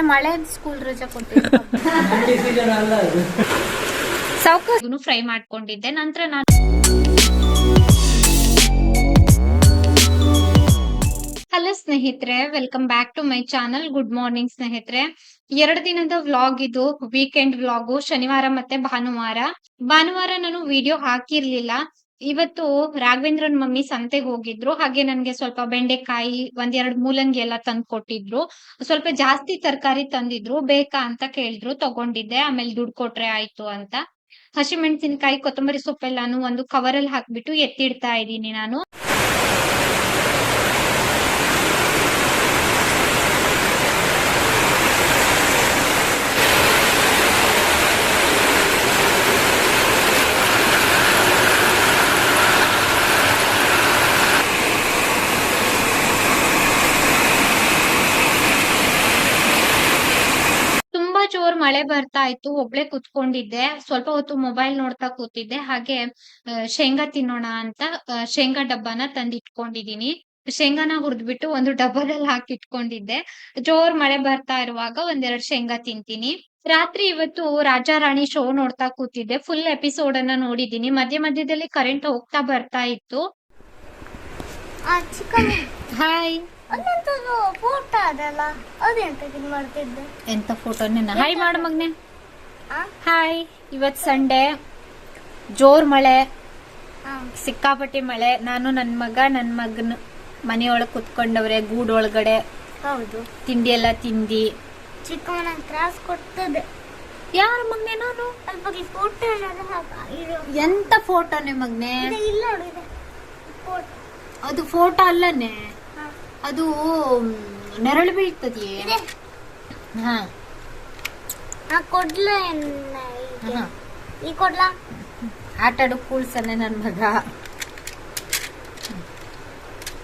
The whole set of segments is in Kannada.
ಮಳೆ ಸ್ಕೂಲ್ ಫ್ರೈ ಮಾಡ್ಕೊಂಡಿದ್ದೆ. ನಂತರ ನಾನು ಹಲೋ ಸ್ನೇಹಿತರೆ welcome back to my channel good morning ಸ್ನೇಹಿತರೆ. ಎರಡು ದಿನದ ವ್ಲಾಗ್ ಇದು. ವೀಕೆಂಡ್ ವ್ಲಾಗು ಶನಿವಾರ ಮತ್ತೆ ಭಾನುವಾರ. ಭಾನುವಾರ ನಾನು ವಿಡಿಯೋ ಹಾಕಿರ್ಲಿಲ್ಲ. ಇವತ್ತು ರಾಘವೇಂದ್ರನ್ ಮಮ್ಮಿ ಸಂತೆಗೆ ಹೋಗಿದ್ರು. ಹಾಗೆ ನನ್ಗೆ ಸ್ವಲ್ಪ ಬೆಂಡೆಕಾಯಿ, ಒಂದೆರಡು ಮೂಲಂಗಿ ಎಲ್ಲ ತಂದ್ ಕೊಟ್ಟಿದ್ರು. ಸ್ವಲ್ಪ ಜಾಸ್ತಿ ತರಕಾರಿ ತಂದಿದ್ರು. ಬೇಕಾ ಅಂತ ಕೇಳಿದ್ರು. ತಗೊಂಡಿದ್ದೆ. ಆಮೇಲೆ ದುಡ್ಡು ಕೊಟ್ರೆ ಆಯ್ತು ಅಂತ. ಹಸಿಮೆಣಸಿನಕಾಯಿ, ಕೊತ್ತಂಬರಿ ಸೊಪ್ಪೆಲ್ಲಾನು ಒಂದು ಕವರ್ ಅಲ್ಲಿ ಹಾಕ್ಬಿಟ್ಟು ಎತ್ತಿಡ್ತಾ ಇದ್ದೀನಿ ನಾನು ತುಂಬಾ ಜೋರ್ ಮಳೆ ಬರ್ತಾ ಇತ್ತು ಒಬ್ಳೆ ಕುತ್ಕೊಂಡಿದ್ದೆ. ಸ್ವಲ್ಪ ಹೊತ್ತು ಮೊಬೈಲ್ ನೋಡ್ತಾ ಕೂತಿದ್ದೆ. ಹಾಗೆ ಶೇಂಗಾ ತಿನ್ನೋಣ ಅಂತ ಶೇಂಗಾ ಡಬ್ಬನ ತಂದಿಟ್ಕೊಂಡಿದೀನಿ ಶೇಂಗಾನ ಹುರಿದ್ಬಿಟ್ಟು ಒಂದು ಡಬ್ಬದಲ್ಲಿ ಹಾಕಿ ಇಟ್ಕೊಂಡಿದ್ದೆ ಜೋರ್ ಮಳೆ ಬರ್ತಾ ಇರುವಾಗ ಒಂದೆರಡು ಶೇಂಗಾ ತಿಂತೀನಿ. ರಾತ್ರಿ ಇವತ್ತು ರಾಜಾ ರಾಣಿ ಶೋ ನೋಡ್ತಾ ಕೂತಿದ್ದೆ. ಫುಲ್ ಎಪಿಸೋಡ್ ಅನ್ನ ನೋಡಿದೀನಿ ಮಧ್ಯ ಮಧ್ಯದಲ್ಲಿ ಕರೆಂಟ್ ಹೋಗ್ತಾ ಬರ್ತಾ ಇತ್ತು. ಹಾಯ್ ಅದಂತದ್ದು ಫೋಟೋ ಅದಲ್ಲ. ಅದೆಂತ ಇದು ಮಾಡ್ತಿದ್ದೆ? ಎಂತ ಫೋಟೋನೇ ಹಾಯ್ ಮಾಡು ಮಗ್ನೆ. ಹಾಯ್ ಇವತ್ ಸಂಡೇ ಜೋರ್ ಮಳೆ. ಸಿಕ್ಕಾಪಟ್ಟಿ ಮಳೆ. ನಾನು ನನ್ ಮಗ ನನ್ ಮಗನ ಮನೆಯೊಳಗ್ ಕುತ್ಕೊಂಡವ್ರೆ ಗೂಡ್ ಒಳಗಡೆ. ಹೌದು. ತಿಂಡಿ ಎಲ್ಲ ತಿಂದಿ. ಕ್ರಾಸ್ ಕೊಡ್ತದೆ. ಯಾರ ಮಗ್ನೆ ನಾನು? ಫೋಟೋ ಎಂತ ಫೋಟೋನೆ ಮಗ್ನೆ? ಇಲ್ಲ ಅದು ಫೋಟೋ ಅಲ್ಲನೆ. ಅದು ನೆರಳು ಬೀಳ್ತದೆಯೇ? ಹಾ. ಕೊಡ್ಲ ಹಾ. ಈ ಕೊಡ್ಲಾ? ಆಟ ಆಡು ಕೂಳ್ಸನೆ ನನ್ ಮಗ.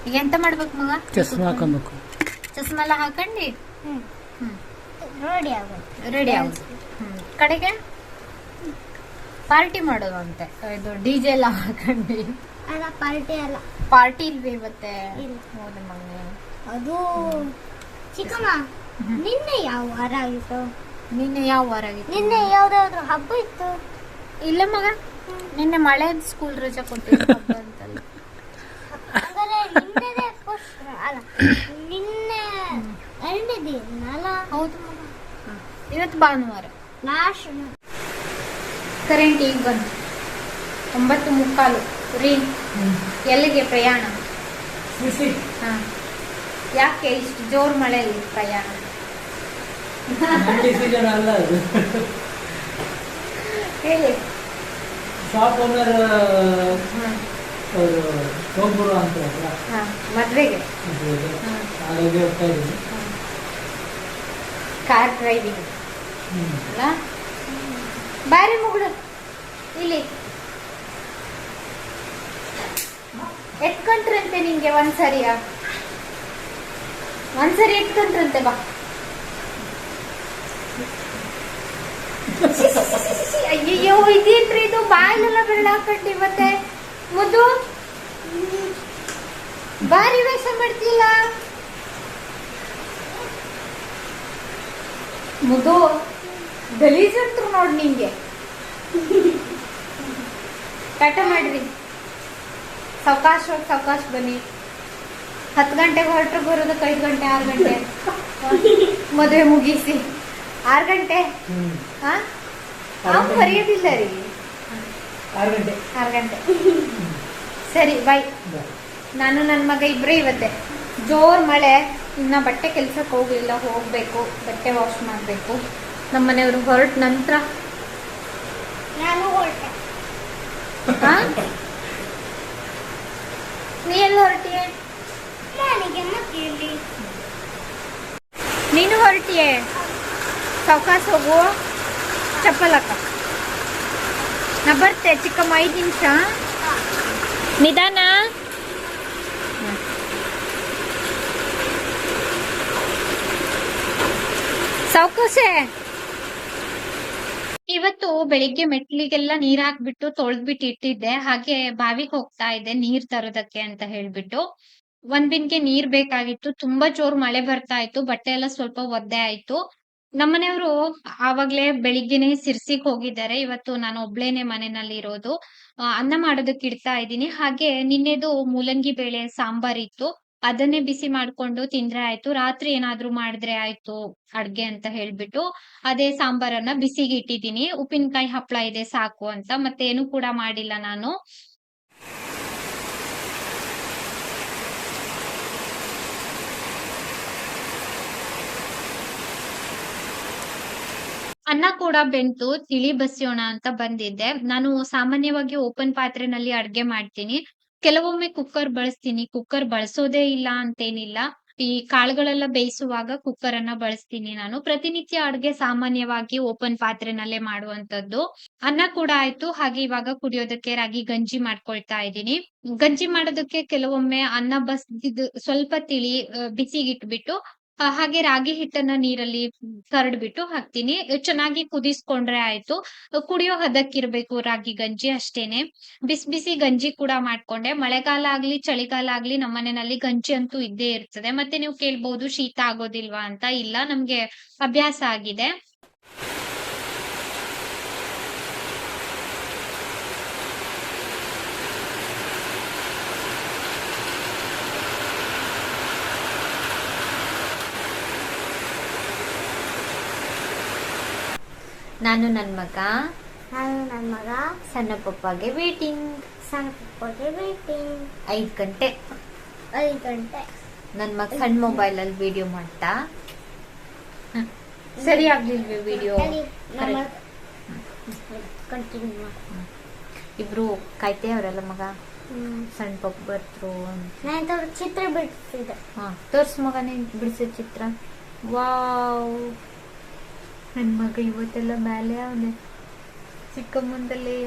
ಈಗ ಎಂತ ಮಾಡ್ಬೇಕು ಮಗ? ಚಸ್ಮಾ ಹಾಕೊಬೇಕು. ಚಸ್ಮಾ ಎಲ್ಲ ಹಾಕೊಂಡಿ? ಹ್ಮ್. ಹ್ಮ್. ರೆಡಿ ಆಗೋದು. ರೆಡಿ ಆಗೋದು. ಹ್ಮ್. ಕಡೆಗೆ? ಪಾರ್ಟಿ ಮಾಡೋದು ಅಂತೆ. ಇದು ಡಿಜೆ ಎಲ್ಲ ಹಾಕೊಂಡಿ. ಅಲ್ಲ ಪಾರ್ಟಿ ಅಲ್ಲ. ಪಾರ್ಟಿ ಇಲ್ವೇ ಇವತ್ತೆ ಇಲ್ಲ. ಹೌದು ಮಗನೇ ಅದು ಚಿಕ್ಕಮ್ಮ ನಿನ್ನೆ ಯಾವ ವಾರ ಆಗಿತ್ತು? ನಿನ್ನೆ ಯಾವ ವಾರ ಆಗಿತ್ತು? ನಿನ್ನೆ ಯಾವ್ದಾದ್ರು ಹಬ್ಬ ಇತ್ತು? ಇಲ್ಲ ಮಗ ನಿನ್ನೆ ಮಳೆ ಸ್ಕೂಲ್ ರಜಾ ಕೊಟ್ಟಿದ್ರು ಹಬ್ಬ ಅಂತಲ್ಲ. ಹಂಗಾರೆ ನಿನ್ನೆದೇ ಫಸ್ಟ್ ಅಲ್ಲ ನಿನ್ನೆ ಎರಡನೇ ದಿನ ಅಲ್ಲ? ಹೌದು ಮಗ. ಇವತ್ತು ಭಾನುವಾರ. ಲಾಸ್ಟ್ ಕರೆಂಟ್ ಈಗ ಬಂತು. ಒಂಬತ್ತು ಮುಕ್ಕಾಲು. ರೀ. ಎಲ್ಲಿಗೆ ಪ್ರಯಾಣ? ಹಾ. ಯಾಕೆ ಇಷ್ಟು ಜೋರ್ ಮಳೆಯಲ್ಲಿ ಪ್ರಯಾಣ? ಹೇಳಿ. ಶಾಪ್ ಓನರ್ ಅವರು ಹೋಗ್ಬರು ಅಂತ ಮದ್ವೆಗೆ. ಹಾಗಾಗಿ ಹೋಗ್ತಾ ಇದ್ದೀನಿ. Car driving. ಅಲ್ಲ? ಬಾರಿ ಮುಗುಳು. ಇಲ್ಲಿ. ಎತ್ಕೊಂಡ್ರಂತೆ ನಿಂಗೆ ಒಂದ್ಸರಿಯ ಒಂದ್ಸರಿ ಎತ್ಕೊಂಡ್ರಂತೆ ಬಾ. ಅಯ್ಯಯ್ಯೋ, ಇದೇನ್ರಿ ಇದು? ಬಾಯಲ್ಲೆಲ್ಲ ಬೆಳ್ಳ ಹಾಕೊಂಡಿ ಮತ್ತೆ? ಮುದ್ದು? ಬಾರಿ ವೇಷ ಮಾಡ್ತಿಲ್ಲ ಮುದು ಗಲೀಜಂತ್ರು ನೋಡ್ ನಿಂಗೆ. ಕಟ ಮಾಡ್ರಿ. ಸಾವಕಾಶ ಸಾವಕಾಶ ಬನ್ನಿ. ಹತ್ತು ಗಂಟೆಗೆ ಹೊರಟ್ರೆ ಬರೋದಕ್ಕೆ ಐದು ಗಂಟೆ ಆರು ಗಂಟೆ. ಮದುವೆ ಮುಗಿಸಿ. ಆರು ಗಂಟೆ? ಹಾಂ ಹಾ ಬರೆಯೋದಿಲ್ಲ ರೀ. ಆರು ಗಂಟೆ. ಆರು ಗಂಟೆ. ಸರಿ ಬಾಯ್. ನಾನು ನನ್ನ ಮಗ ಇಬ್ಬರೇ ಇವತ್ತೆ. ಜೋರ್ ಮಳೆ. ಇನ್ನ ಬಟ್ಟೆ ಕೆಲ್ಸಕ್ಕೆ ಹೋಗಲಿಲ್ಲ ಹೋಗ್ಬೇಕು. ಬಟ್ಟೆ ವಾಶ್ ಮಾಡಬೇಕು. ನಮ್ಮ ಮನೆಯವರು ಹೊರಟ ನಂತರ. ನಾನು ಹೊರಟೆ. ನೀ ಎಲ್ಲಿ ಹೊರಟಿಯೇ? ನನಗೆ ನೀನು ಹೊರಟಿಯೇ? ಸಾವಕಾಶ ಹೋಗು ಚಪ್ಪಲ್ ಹಾಕ. ನಾ ಬರ್ತೆ ಚಿಕ್ಕಮ್ಮ ಐದು ನಿಮಿಷ. ನಿಧಾನ. ಸಾವಕಾಶೆ ಇವತ್ತು ಬೆಳಿಗ್ಗೆ ಮೆಟ್ಲಿಗೆಲ್ಲ ನೀರ್ ಹಾಕ್ಬಿಟ್ಟು ತೊಳ್ದ್ಬಿಟ್ಟು ಇಟ್ಟಿದ್ದೆ. ಹಾಗೆ ಬಾವಿಗೆ ಹೋಗ್ತಾ ಇದ್ದೆ ನೀರ್ ತರೋದಕ್ಕೆ ಅಂತ ಹೇಳ್ಬಿಟ್ಟು. ಒಂದ್ ಬಿನ್ಗೆ ನೀರ್ ಬೇಕಾಗಿತ್ತು. ತುಂಬಾ ಜೋರ್ ಮಳೆ ಬರ್ತಾ ಇತ್ತು. ಬಟ್ಟೆ ಎಲ್ಲ ಸ್ವಲ್ಪ ಒದ್ದೆ ಆಯ್ತು. ನಮ್ಮನೆಯವರು ಆವಾಗ್ಲೇ ಬೆಳಿಗ್ಗೆನೆ ಸಿರ್ಸಿಗ್ ಹೋಗಿದ್ದಾರೆ. ಇವತ್ತು ನಾನು ಒಬ್ಳೇನೆ ಮನೆಯಲ್ಲಿ ಇರೋದು. ಅನ್ನ ಮಾಡೋದಕ್ಕೆ ಇಡ್ತಾ ಇದ್ದೀನಿ. ಹಾಗೆ ನಿನ್ನೆದು ಮೂಲಂಗಿ ಬೇಳೆ ಸಾಂಬಾರ್ ಇತ್ತು. ಅದನ್ನೇ ಬಿಸಿ ಮಾಡ್ಕೊಂಡು ತಿಂದ್ರೆ ಆಯ್ತು. ರಾತ್ರಿ ಏನಾದ್ರೂ ಮಾಡಿದ್ರೆ ಆಯ್ತು ಅಡ್ಗೆ ಅಂತ ಹೇಳ್ಬಿಟ್ಟು ಅದೇ ಸಾಂಬಾರನ್ನ ಬಿಸಿಗೆ ಇಟ್ಟಿದ್ದೀನಿ. ಉಪ್ಪಿನಕಾಯಿ ಹಪ್ಳ ಇದೆ ಸಾಕು ಅಂತ. ಮತ್ತೆ ಏನು ಕೂಡ ಮಾಡಿಲ್ಲ ನಾನು. ಅನ್ನ ಕೂಡ ಬೆಂತು. ತಿಳಿ ಬಸಿಯೋಣ ಅಂತ ಬಂದಿದ್ದೆ. ನಾನು ಸಾಮಾನ್ಯವಾಗಿ ಓಪನ್ ಪಾತ್ರೆನಲ್ಲಿ ಅಡ್ಗೆ ಮಾಡ್ತೀನಿ. ಕೆಲವೊಮ್ಮೆ ಕುಕ್ಕರ್ ಬಳಸ್ತೀನಿ. ಕುಕ್ಕರ್ ಬಳಸೋದೇ ಇಲ್ಲ ಅಂತೇನಿಲ್ಲ. ಈ ಕಾಳುಗಳೆಲ್ಲ ಬೇಯಿಸುವಾಗ ಕುಕ್ಕರ್ ಅನ್ನ ಬಳಸ್ತೀನಿ ನಾನು. ಪ್ರತಿನಿತ್ಯ ಅಡ್ಗೆ ಸಾಮಾನ್ಯವಾಗಿ ಓಪನ್ ಪಾತ್ರೆನಲ್ಲೇ ಮಾಡುವಂತದ್ದು ಅನ್ನ ಕೂಡ ಆಯ್ತು. ಹಾಗೆ ಇವಾಗ ಕುಡಿಯೋದಕ್ಕೆ ರಾಗಿ ಗಂಜಿ ಮಾಡ್ಕೊಳ್ತಾ ಇದ್ದೀನಿ. ಗಂಜಿ ಮಾಡೋದಕ್ಕೆ ಕೆಲವೊಮ್ಮೆ ಅನ್ನ ಬಸ್ದಿದ್ದು ಸ್ವಲ್ಪ ತಿಳಿ ಬಿಸಿಗಿಟ್ಬಿಟ್ಟು ಹಾಗೆ ರಾಗಿ ಹಿಟ್ಟನ್ನ ನೀರಲ್ಲಿ ಕರಡ್ಬಿಟ್ಟು ಹಾಕ್ತೀನಿ. ಚೆನ್ನಾಗಿ ಕುದಿಸ್ಕೊಂಡ್ರೆ ಆಯ್ತು. ಕುಡಿಯೋ ಹದಕ್ಕಿರ್ಬೇಕು ರಾಗಿ ಗಂಜಿ ಅಷ್ಟೇನೆ. ಬಿಸಿ ಬಿಸಿ ಗಂಜಿ ಕೂಡ ಮಾಡ್ಕೊಂಡೆ. ಮಳೆಗಾಲ ಆಗ್ಲಿ, ಚಳಿಗಾಲ ಆಗ್ಲಿ ನಮ್ಮ ಮನೆಯಲ್ಲಿ ಗಂಜಿ ಅಂತೂ ಇದ್ದೇ ಇರ್ತದೆ. ಮತ್ತೆ ನೀವು ಕೇಳ್ಬಹುದು ಶೀತ ಆಗೋದಿಲ್ವಾ ಅಂತ. ಇಲ್ಲ, ನಮ್ಗೆ ಅಭ್ಯಾಸ ಆಗಿದೆ. ನಾನು ನನ್ನ ಮಗ. ನಾನು ನನ್ನ ಮಗ. ಸಣ್ಣ ಪಪ್ಪಾಗೆ ವೇಟಿಂಗ್ ಸಣ್ಣ ಪಪ್ಪಾಗೆ ವೇಟಿಂಗ್ ಐದು ಗಂಟೆ. ಐದು ಗಂಟೆ. ನನ್ನ ಮಗ ಸಣ್ಣ ಮೊಬೈಲ್ ಅಲ್ಲಿ ವಿಡಿಯೋ ಮಾಡ್ತಾ. ಸರಿ ಆಗ್ಲಿಲ್ವೇ ವಿಡಿಯೋ ಇಬ್ರು ಕಾಯ್ತೇ ಅವರಲ್ಲ ಮಗ? ಸಣ್ಣ ಪಪ್ಪ ಬರ್ತರು ನಾನು ತೋರ್ ಚಿತ್ರ ಬಿಡಿಸಿದೆ ಹಾ ತೋರ್ಸ್ ಮಗನೇ ಬಿಡಿಸಿದ ಚಿತ್ರ. ವಾವ್. ನನ್ನ ಮಗ ಇವತ್ತೆಲ್ಲ ಮೇಲೆ ಅವನೆ ಚಿಕ್ಕ ಮುಂದಲ್ಲಿ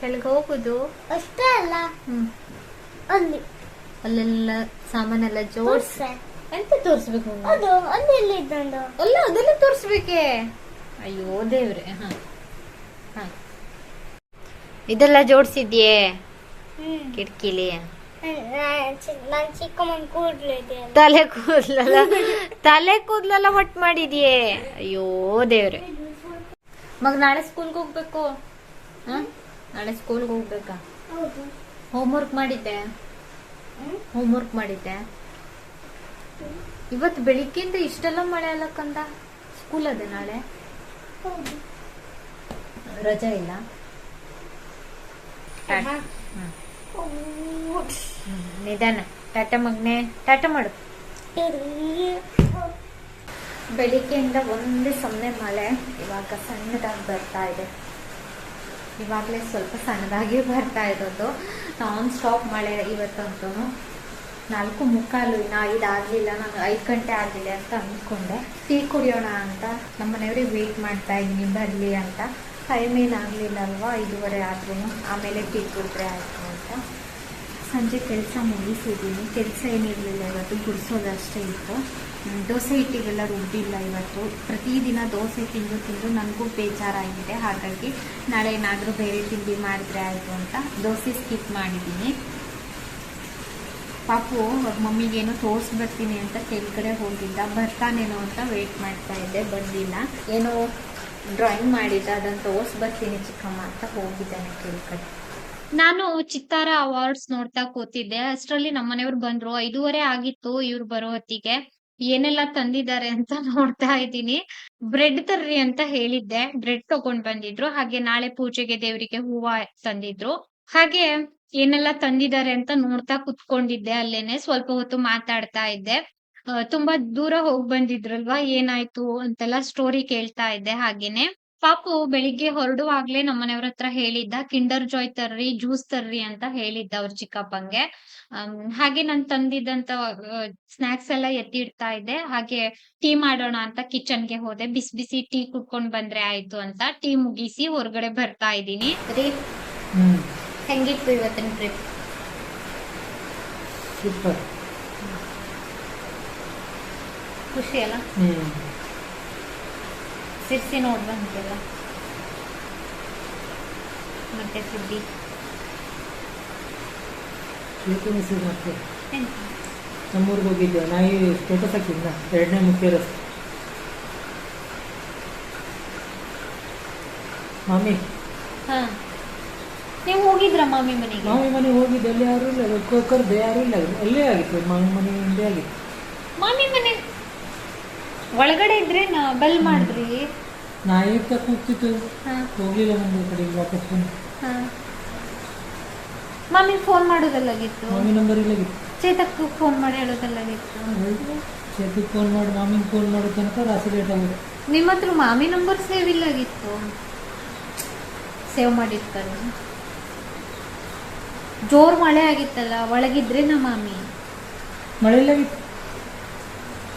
ಕೆಳಗೆ ಹೋಗುದು. ಅಷ್ಟೇ ಅಲ್ಲ. ಹ್ಮ್. ಅಲ್ಲಿ. ಅಲ್ಲೆಲ್ಲ ಸಾಮಾನೆಲ್ಲ ಜೋಡ್ಸ. ಎಂತ ತೋರಿಸ್ಬೇಕು? ಅದು ಅಲ್ಲಿ ಎಲ್ಲ ಇದ್ದಂದು? ಅಲ್ಲ ಅದೆಲ್ಲ ತೋರಿಸ್ಬೇಕೆ? ಅಯ್ಯೋ ದೇವ್ರೆ ಹಾ. ಹಾ. ಇದೆಲ್ಲ ಜೋಡ್ಸಿದ್ಯೇ? ಕಿಟಕಿಲಿ. ತಲೆ ಕೂದ್ಲಲ್ಲ? ತಲೆ ಕೂದ್ಲಲ್ಲ ಒಟ್ಟು ಮಾಡಿದ್ಯೆ? ಅಯ್ಯೋ ದೇವ್ರೆ. ಮಗ ನಾಳೆ ಸ್ಕೂಲ್ಗೆ ಹೋಗ್ಬೇಕು. ಹ? ನಾಳೆ ಸ್ಕೂಲ್ಗೆ ಹೋಗ್ಬೇಕಾ? ಹೋಮ್ವರ್ಕ್ ಮಾಡಿದ್ದೆ. ಹೋಮ್ವರ್ಕ್ ಮಾಡಿದ್ದೆ. ಇವತ್ತು ಬೆಳಿಗ್ಗೆಯಿಂದ ಇಷ್ಟೆಲ್ಲ ಮಳೆ ಅಲ್ಲ ಕಂದ? ಸ್ಕೂಲ್ ಅದೇ ನಾಳೆ? ರಜಾ ಇಲ್ಲ. ಹ್ಮ್. ನಿಧಾನ. ಟಾಟ ಮಗ್ನೆ, ಟಾಟ ಮಾಡು. ಬೆಳಿಗ್ಗೆಯಿಂದ ಒಂದೇ ಸೊನ್ನೆ ಮಳೆ, ಇವಾಗ ಸಣ್ಣದಾಗಿ ಬರ್ತಾ ಇದೆ. ಇವಾಗಲೇ ಸ್ವಲ್ಪ ಸಣ್ಣದಾಗಿ ಬರ್ತಾ ಇರೋದು. ನಾನ್ ಸ್ಟಾಪ್ ಮಳೆ ಇವತ್ತಂತೂ. ನಾಲ್ಕು ಮುಕ್ಕಾಲು ಇನ್ನು ಇದಾಗಲಿಲ್ಲ, ನಾನು ಐದು ಗಂಟೆ ಆಗಲಿಲ್ಲ ಅಂತ ಅಂದ್ಕೊಂಡೆ. ಟೀ ಕುಡಿಯೋಣ ಅಂತ ನಮ್ಮ ಮನೆಯವ್ರಿಗೆ ಮಾಡ್ತಾ ಇದ್ದೀನಿ ಬರಲಿ ಅಂತ. ಟೈಮ್ ಏನಾಗಲಿಲ್ಲ ಅಲ್ವಾ? ಐದೂವರೆ ಆದ್ರೂ. ಆಮೇಲೆ ಟೀ ಕುಡಿದ್ರೆ ಆಯಿತು. ಸಂಜೆ ಕೆಲಸ ಮುಗಿಸಿದ್ದೀನಿ. ಕೆಲಸ ಏನಿರಲಿಲ್ಲ ಇವತ್ತು ಗುಡಿಸೋದಷ್ಟೇ ಇತ್ತು. ದೋಸೆ ಹಿಟ್ಟಿಗೆಲ್ಲ ರುಬ್ಬಿಲ್ಲ ಇವತ್ತು. ಪ್ರತಿದಿನ ದೋಸೆ ತಿಂದು ತಿಂದು ನನಗೂ ಬೇಜಾರಾಗಿದೆ. ಹಾಗಾಗಿ ನಾಳೆ ಏನಾದರೂ ಬೇರೆ ತಿಂಡಿ ಮಾಡಿದ್ರೆ ಆಯಿತು ಅಂತ ದೋಸೆ ಸ್ಕಿಪ್ ಮಾಡಿದ್ದೀನಿ. ಪಾಪು ಮಮ್ಮಿಗೇನೋ ತೋರಿಸ್ಬರ್ತೀನಿ ಅಂತ ಕೆಳಗಡೆ ಹೋಗಿದ್ದ. ಬರ್ತಾನೇನೋ ಅಂತ ವೆಯ್ಟ್ ಮಾಡ್ತಾ ಇದ್ದೆ, ಬಂದಿಲ್ಲ. ಏನೋ ಡ್ರಾಯಿಂಗ್ ಮಾಡಿದ್ದ, ಅದನ್ನು ತೋರಿಸ್ಬರ್ತೀನಿ ಚಿಕ್ಕಮ್ಮ ಅಂತ ಹೋಗಿದ್ದಾನೆ ಕೆಳಗಡೆ. ನಾನು ಚಿತ್ತಾರ ಅವಾರ್ಡ್ಸ್ ನೋಡ್ತಾ ಕೂತಿದ್ದೆ. ಅಷ್ಟರಲ್ಲಿ ನಮ್ಮನೆಯವ್ರು ಬಂದ್ರು. ಐದೂವರೆ ಆಗಿತ್ತು ಇವ್ರು ಬರೋ ಹೊತ್ತಿಗೆ. ಏನೆಲ್ಲ ತಂದಿದ್ದಾರೆ ಅಂತ ನೋಡ್ತಾ ಇದ್ದೀನಿ. ಬ್ರೆಡ್ ತರ್ರಿ ಅಂತ ಹೇಳಿದ್ದೆ. ಬ್ರೆಡ್ ತಗೊಂಡ್ ಬಂದಿದ್ರು. ಹಾಗೆ ನಾಳೆ ಪೂಜೆಗೆ ದೇವರಿಗೆ ಹೂವ ತಂದಿದ್ರು. ಹಾಗೆ ಏನೆಲ್ಲ ತಂದಿದ್ದಾರೆ ಅಂತ ನೋಡ್ತಾ ಕುತ್ಕೊಂಡಿದ್ದೆ ಅಲ್ಲೇನೆ. ಸ್ವಲ್ಪ ಹೊತ್ತು ಮಾತಾಡ್ತಾ ಇದ್ದೆ. ತುಂಬಾ ದೂರ ಹೋಗ್ ಬಂದಿದ್ರಲ್ವಾ? ಏನಾಯ್ತು ಅಂತೆಲ್ಲ ಸ್ಟೋರಿ ಕೇಳ್ತಾ ಇದ್ದೆ ಹಾಗೇನೆ. ಪಾಪು ಬೆಳಿಗ್ಗೆ ಹೊರಡುವಾಗ್ಲೇ ನಮ್ಮನೆಯವ್ರ ಹತ್ರ ಹೇಳಿದ್ದ ಕಿಂಡರ್ ಜಾಯ್ ತರ್ರಿ ಜ್ಯೂಸ್ ತರ್ರಿ ಅಂತ ಹೇಳಿದ್ದ ಅವ್ರ ಚಿಕ್ಕಪ್ಪಂಗೆ. ಹಾಗೆ ನಾನು ತಂದಿದ್ದಂತ ಸ್ನಾಕ್ಸ್ ಎಲ್ಲ ಎತ್ತಿ ಇಡ್ತಾ ಇದ್ದೆ. ಹಾಗೆ ಟೀ ಮಾಡೋಣ ಅಂತ ಕಿಚನ್ಗೆ ಹೋದೆ. ಬಿಸಿ ಬಿಸಿ ಟೀ ಕುಡ್ಕೊಂಡ್ ಬಂದ್ರೆ ಆಯ್ತು ಅಂತ ಟೀ ಮುಗಿಸಿ ಹೊರಗಡೆ ಬರ್ತಾ ಇದ್ದೀನಿ. ಹೆಂಗಿತ್ತು ಇವತ್ತಿನ ಟ್ರಿಪ್ ಸೂಪರ್. ಖುಷಿ ಅಲ್ಲ? ಹ್ಮ್. ಸಿರ್ಸಿ ನೋಡಿ ಬಂದಿದ್ದೆಲ್ಲ ಮತ್ತೆ ಸುದ್ದಿ ನಮ್ಮೂರಿಗೆ ಹೋಗಿದ್ದೆವು ನಾಯಿ ಸ್ಟೇಟಸ್ ಹಾಕಿದ್ನ? ಎರಡನೇ ಮುಖ್ಯ ರಸ್ತೆ ಮಾಮಿ. ಹಾಂ. ನೀವು ಹೋಗಿದ್ರ ಮಾಮಿ ಮನೆಗೆ? ಮಾಮಿ ಮನೆ ಹೋಗಿದ್ದೆ ಅಲ್ಲಿ ಯಾರೂ ಇಲ್ಲ. ಕರ್ದೆ ಯಾರೂ ಇಲ್ಲ. ಅಲ್ಲೇ ಆಗಿತ್ತು. ಮಾಮಿ ಮನೆ ಹಿಂದೆ ಆಗಿತ್ತು. ಮಾಮಿ ಮನೆ ಒಳಗಡೆ ಇದ್ರೆ ನಾ ಬೆಲ್ ಮಾಡಿದ್ರಿ? ನಾಯಿ ತ ಕೂಗ್ತಿತ್ತು ಹೋಗ್ಲಿಲ್ಲ ನಮ್ದು ಕಡೆ ವಾಪಸ್ ಬಂದು ಹಾ. ಮಾಮಿ ಫೋನ್ ಮಾಡೋದಲ್ಲಾಗಿತ್ತು? ಮಾಮಿ ನಂಬರ್ ಇಲ್ಲಾಗಿತ್ತು. ಚೇತಕ್ ಫೋನ್ ಮಾಡಿ ಹೇಳೋದಲ್ಲಾಗಿತ್ತು? ಚೇತಕ್ ಫೋನ್ ಮಾಡಿ ಮಾಮಿನ ಫೋನ್ ಮಾಡೋ ತನಕ ರಾತ್ರಿ ಲೇಟ್ ಆಗಿದೆ. ನಿಮ್ಮ ಹತ್ರ ಮಾಮಿ ನಂಬರ್ ಸೇವ್ ಇಲ್ಲಾಗಿತ್ತು? ಸೇವ್ ಮಾಡಿರ್ತಾರೆ. ಜೋರ್ ಮಳೆ ಆಗಿತ್ತಲ್ಲ ಒಳಗಿದ್ರೆ ನಾ ಮಾಮಿ? ಮಳೆ ಇಲ್ಲಾಗಿತ್ತು.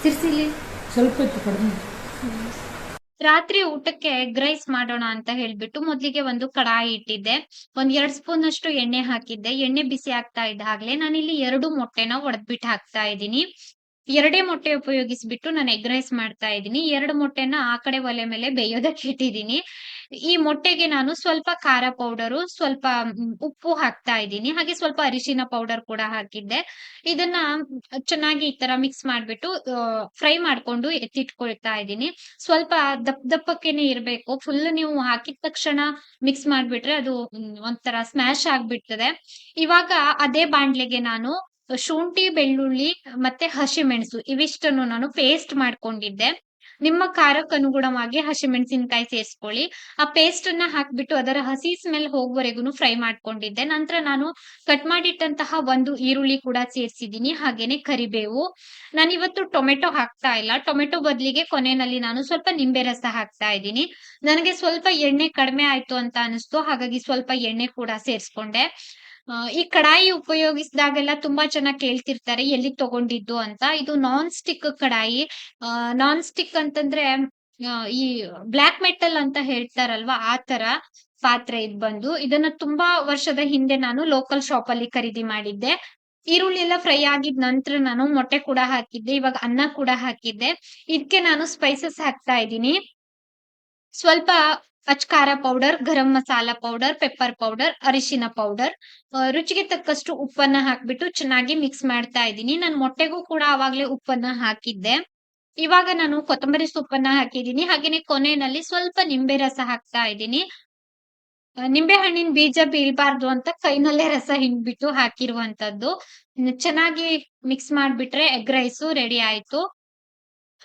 ಸಿರ್ಸಿಲಿ ಸ್ವಲ್ಪ ಇತ್ತು, ಕಡಿಮೆ ರಾತ್ರಿ ಊಟಕ್ಕೆ ಎಗ್ ರೈಸ್ ಮಾಡೋಣ ಅಂತ ಹೇಳ್ಬಿಟ್ಟು ಮೊದ್ಲಿಗೆ ಒಂದು ಕಡಾಯಿ ಇಟ್ಟಿದ್ದೆ. ಒಂದ್ ಎರಡ್ ಸ್ಪೂನ್ ಅಷ್ಟು ಎಣ್ಣೆ ಹಾಕಿದ್ದೆ. ಎಣ್ಣೆ ಬಿಸಿ ಆಗ್ತಾ ಇದ್ದಾಗ್ಲೇ ನಾನಿಲ್ಲಿ ಎರಡು ಮೊಟ್ಟೆನ ಒಡೆದ್ಬಿಟ್ಟು ಹಾಕ್ತಾ ಇದ್ದೀನಿ. ಎರಡೇ ಮೊಟ್ಟೆ ಉಪಯೋಗಿಸ್ಬಿಟ್ಟು ನಾನು ಎಗ್ ರೈಸ್ ಮಾಡ್ತಾ ಇದ್ದೀನಿ. ಎರಡು ಮೊಟ್ಟೆನ ಆ ಕಡೆ ಒಲೆ ಮೇಲೆ ಬೇಯೋದಕ್ಕೆ ಇಟ್ಟಿದ್ದೀನಿ. ಈ ಮೊಟ್ಟೆಗೆ ನಾನು ಸ್ವಲ್ಪ ಖಾರ ಪೌಡರು, ಸ್ವಲ್ಪ ಉಪ್ಪು ಹಾಕ್ತಾ ಇದ್ದೀನಿ. ಹಾಗೆ ಸ್ವಲ್ಪ ಅರಿಶಿನ ಪೌಡರ್ ಕೂಡ ಹಾಕಿದ್ದೆ. ಇದನ್ನ ಚೆನ್ನಾಗಿ ಈ ತರ ಮಿಕ್ಸ್ ಮಾಡ್ಬಿಟ್ಟು ಫ್ರೈ ಮಾಡ್ಕೊಂಡು ಎತ್ತಿಟ್ಕೊಳ್ತಾ ಇದ್ದೀನಿ. ಸ್ವಲ್ಪ ದಪ್ಪ, ದಪ್ಪಕ್ಕೆನೆ ಇರ್ಬೇಕು. ಫುಲ್ ನೀವು ಹಾಕಿದ ತಕ್ಷಣ ಮಿಕ್ಸ್ ಮಾಡ್ಬಿಟ್ರೆ ಅದು ಒಂಥರ ಸ್ಮ್ಯಾಶ್ ಆಗ್ಬಿಡ್ತದೆ. ಇವಾಗ ಅದೇ ಬಾಂಡ್ಲೆಗೆ ನಾನು ಶುಂಠಿ, ಬೆಳ್ಳುಳ್ಳಿ, ಮತ್ತೆ ಹಸಿಮೆಣಸು ಇವಿಷ್ಟನ್ನು ನಾನು ಪೇಸ್ಟ್ ಮಾಡ್ಕೊಂಡಿದ್ದೆ. ನಿಮ್ಮ ಖಾರಕ್ಕೆ ಅನುಗುಣವಾಗಿ ಹಸಿಮೆಣಸಿನಕಾಯಿ ಸೇರಿಸ್ಕೊಳ್ಳಿ. ಆ ಪೇಸ್ಟ್ ಅನ್ನ ಹಾಕ್ಬಿಟ್ಟು ಅದರ ಹಸಿ ಸ್ಮೆಲ್ ಹೋಗುವವರೆಗೂ ಫ್ರೈ ಮಾಡ್ಕೊಂಡಿದ್ದೆ. ನಂತರ ನಾನು ಕಟ್ ಮಾಡಿಟ್ಟಂತಹ ಒಂದು ಈರುಳ್ಳಿ ಕೂಡ ಸೇರಿಸಿದ್ದೀನಿ, ಹಾಗೇನೆ ಕರಿಬೇವು. ನಾನಿವತ್ತು ಟೊಮೆಟೊ ಹಾಕ್ತಾ ಇಲ್ಲ. ಟೊಮೆಟೊ ಬದಲಿಗೆ ಕೊನೆಯಲ್ಲಿ ನಾನು ಸ್ವಲ್ಪ ನಿಂಬೆ ರಸ ಹಾಕ್ತಾ ಇದ್ದೀನಿ. ನನಗೆ ಸ್ವಲ್ಪ ಎಣ್ಣೆ ಕಡಿಮೆ ಆಯ್ತು ಅಂತ ಅನಿಸ್ತು, ಹಾಗಾಗಿ ಸ್ವಲ್ಪ ಎಣ್ಣೆ ಕೂಡ ಸೇರಿಸ್ಕೊಂಡೆ. ಈ ಕಡಾಯಿ ಉಪಯೋಗಿಸಿದಾಗೆಲ್ಲ ತುಂಬಾ ಚೆನ್ನಾಗಿ ಕೇಳ್ತಿರ್ತಾರೆ ಎಲ್ಲಿ ತಗೊಂಡಿದ್ದು ಅಂತ. ಇದು ನಾನ್ ಸ್ಟಿಕ್ ಕಡಾಯಿ. ನಾನ್ ಸ್ಟಿಕ್ ಅಂತಂದ್ರೆ ಈ ಬ್ಲಾಕ್ ಮೆಟಲ್ ಅಂತ ಹೇಳ್ತಾರಲ್ವಾ, ಆ ತರ ಪಾತ್ರೆ ಇದ್ ಬಂದು. ಇದನ್ನ ತುಂಬಾ ವರ್ಷದ ಹಿಂದೆ ನಾನು ಲೋಕಲ್ ಶಾಪ್ ಅಲ್ಲಿ ಖರೀದಿ ಮಾಡಿದ್ದೆ. ಈರುಳ್ಳಿ ಎಲ್ಲ ಫ್ರೈ ಆಗಿದ ನಂತರ ನಾನು ಮೊಟ್ಟೆ ಕೂಡ ಹಾಕಿದ್ದೆ, ಇವಾಗ ಅನ್ನ ಕೂಡ ಹಾಕಿದ್ದೆ. ಇದಕ್ಕೆ ನಾನು ಸ್ಪೈಸಸ್ ಹಾಕ್ತಾ ಇದ್ದೀನಿ. ಸ್ವಲ್ಪ ಅಚ್ powder garam masala powder pepper powder ಅರಿಶಿನ ಪೌಡರ್ ರುಚಿಗೆ ತಕ್ಕಷ್ಟು ಉಪ್ಪನ್ನ ಹಾಕ್ಬಿಟ್ಟು ಚೆನ್ನಾಗಿ ಮಿಕ್ಸ್ ಮಾಡ್ತಾ ಇದ್ದೀನಿ. ನಾನು ಮೊಟ್ಟೆಗೂ ಕೂಡ ಅವಾಗ್ಲೇ ಉಪ್ಪನ್ನ ಹಾಕಿದ್ದೆ. ಇವಾಗ ನಾನು ಕೊತ್ತಂಬರಿ ಸೊಪ್ಪನ್ನ ಹಾಕಿದ್ದೀನಿ. ಹಾಗೇನೆ ಕೊನೆಯಲ್ಲಿ ಸ್ವಲ್ಪ ನಿಂಬೆ ರಸ ಹಾಕ್ತಾ ಇದ್ದೀನಿ. ನಿಂಬೆ ಹಣ್ಣಿನ ಬೀಜ ಬೀಳ್ಬಾರ್ದು ಅಂತ ಕೈನಲ್ಲೇ ರಸ ಹಿಂಡ್ಬಿಟ್ಟು ಹಾಕಿರುವಂತದ್ದು. ಚೆನ್ನಾಗಿ ಮಿಕ್ಸ್ ಮಾಡ್ಬಿಟ್ರೆ ಎಗ್ ರೈಸು ರೆಡಿ ಆಯ್ತು.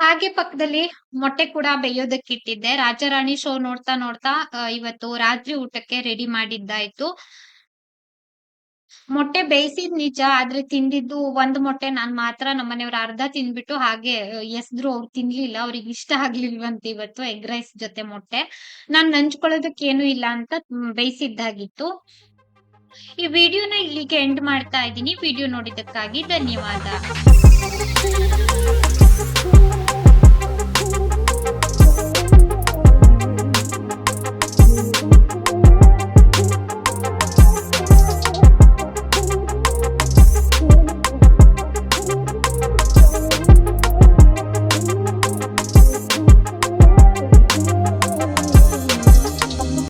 ಹಾಗೆ ಪಕ್ಕದಲ್ಲಿ ಮೊಟ್ಟೆ ಕೂಡ ಬೇಯೋದಕ್ಕಿಟ್ಟಿದ್ದೆ. ರಾಜಾರಾಣಿ ಶೋ ನೋಡ್ತಾ ನೋಡ್ತಾ ಇವತ್ತು ರಾತ್ರಿ ಊಟಕ್ಕೆ ರೆಡಿ ಮಾಡಿದ್ದಾಯ್ತು. ಮೊಟ್ಟೆ ಬೇಯಿಸಿದ್ ನಿಜ, ಆದ್ರೆ ತಿಂದಿದ್ದು ಒಂದ್ ಮೊಟ್ಟೆ ನಾನ್ ಮಾತ್ರ. ನಮ್ಮನೆಯವ್ರ ಅರ್ಧ ತಿಂದ್ಬಿಟ್ಟು ಹಾಗೆ ಎಸ್ದ್ರು ಅವ್ರು ತಿನ್ಲಿಲ್ಲ. ಅವ್ರಿಗೆ ಇಷ್ಟ ಆಗ್ಲಿಲ್ವಂತ ಇವತ್ತು ಎಗ್ ರೈಸ್ ಜೊತೆ ಮೊಟ್ಟೆ. ನಾನ್ ನಂಚ್ಕೊಳ್ಳೋದಕ್ಕೆ ಏನು ಇಲ್ಲ ಅಂತ ಬೇಯಿಸಿದ್ದಾಗಿತ್ತು. ಈ ವಿಡಿಯೋನ ಇಲ್ಲಿಗೆ ಎಂಡ್ ಮಾಡ್ತಾ ಇದ್ದೀನಿ. ವಿಡಿಯೋ ನೋಡಿದ್ದಕ್ಕಾಗಿ ಧನ್ಯವಾದ.